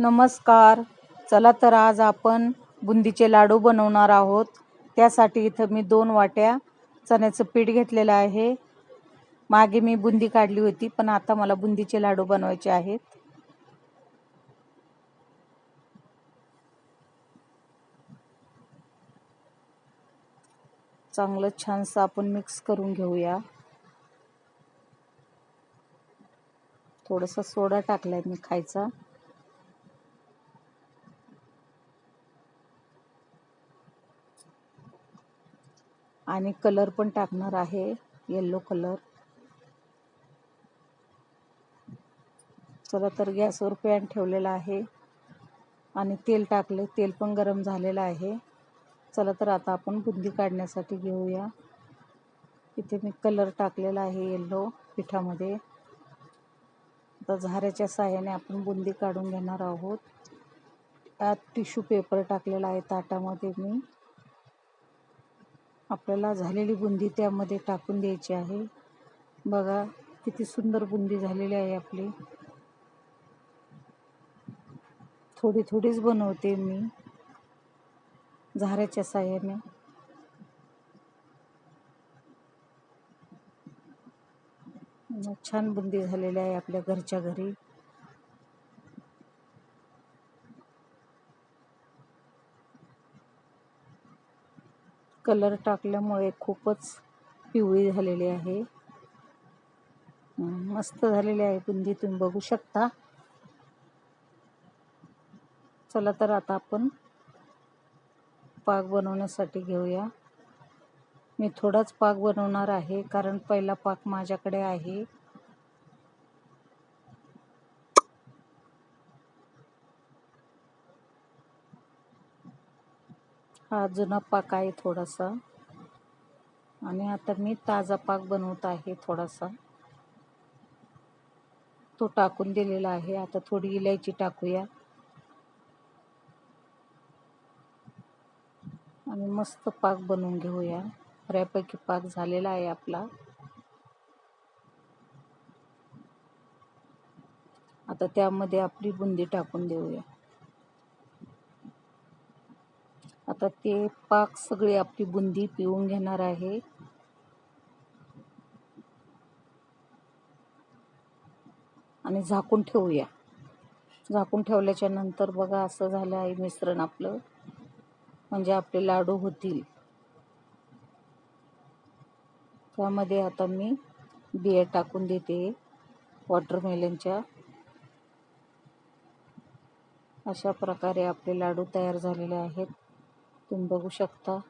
नमस्कार. चला तर आज आपण बुंदीचे लाडू बनवणार आहोत. त्यासाठी इथं मी दोन वाट्या चण्याचं पीठ घेतलेलं आहे. मागे मी बुंदी काढली होती पण आता मला बुंदीचे लाडू बनवायचे आहेत. चांगलं छानसं आपण मिक्स करून घेऊया. थोडासा सोडा टाकलाय मी खायचा. आणि कलर पण टाकणार आहे येल्लो कलर चला तर गॅसवर पॅन ठेवलेला आहे. आणि तेल टाकले तेल पण गरम झालेलं आहे. चला तर आता आपण बुंदी काढण्यासाठी घेऊया. इथे मी कलर टाकलेला आहे येल्लो पिठामध्ये. आता झाऱ्याच्या साह्याने आपण बुंदी काढून घेणार आहोत. त्यात टिश्यू पेपर टाकलेला आहे ताटामध्ये मी. आपल्याला झालेली बुंदी त्यामध्ये टाकून द्यायची आहे. बघा किती सुंदर बुंदी झालेली आहे आपली. थोडी थोडीच बनवते मी झाऱ्याच्या साह्याने. छान बुंदी झालेली आहे आपल्या घरच्या घरी. कलर टाकल्यामुळे खूपच पिवळी झालेली आहे. मस्त झालेली आहे बुंदी तुम्ही बघू शकता. चला तर आता आपण पाक बनवण्यासाठी घेऊया. मी थोडाच पाक बनवणार आहे कारण पहिला पाक माझ्याकडे आहे. हा जुना पाक आहे थोडासा. आणि आता मी ताजा पाक बनवत आहे थोडासा. तो टाकून दिलेला आहे. आता थोडी इलायची टाकूया. आणि मस्त पाक बनवून घेऊया. बऱ्यापैकी पाक झालेला आहे आपला. आता त्यामध्ये आपली बुंदी टाकून देऊया. आता ते पाक सगळी आपली बुंदी पिऊन घेणार आहे. आणि झाकून ठेवूया. झाकून ठेवल्याच्या नंतर बघा असं झालं आहे मिश्रण आपलं. म्हणजे आपले लाडू होतील. त्यामध्ये आता मी बिया टाकून देते वॉटरमेलनच्या. अशा प्रकारे आपले लाडू तयार झालेले आहेत. तुम्ही बघू शकता.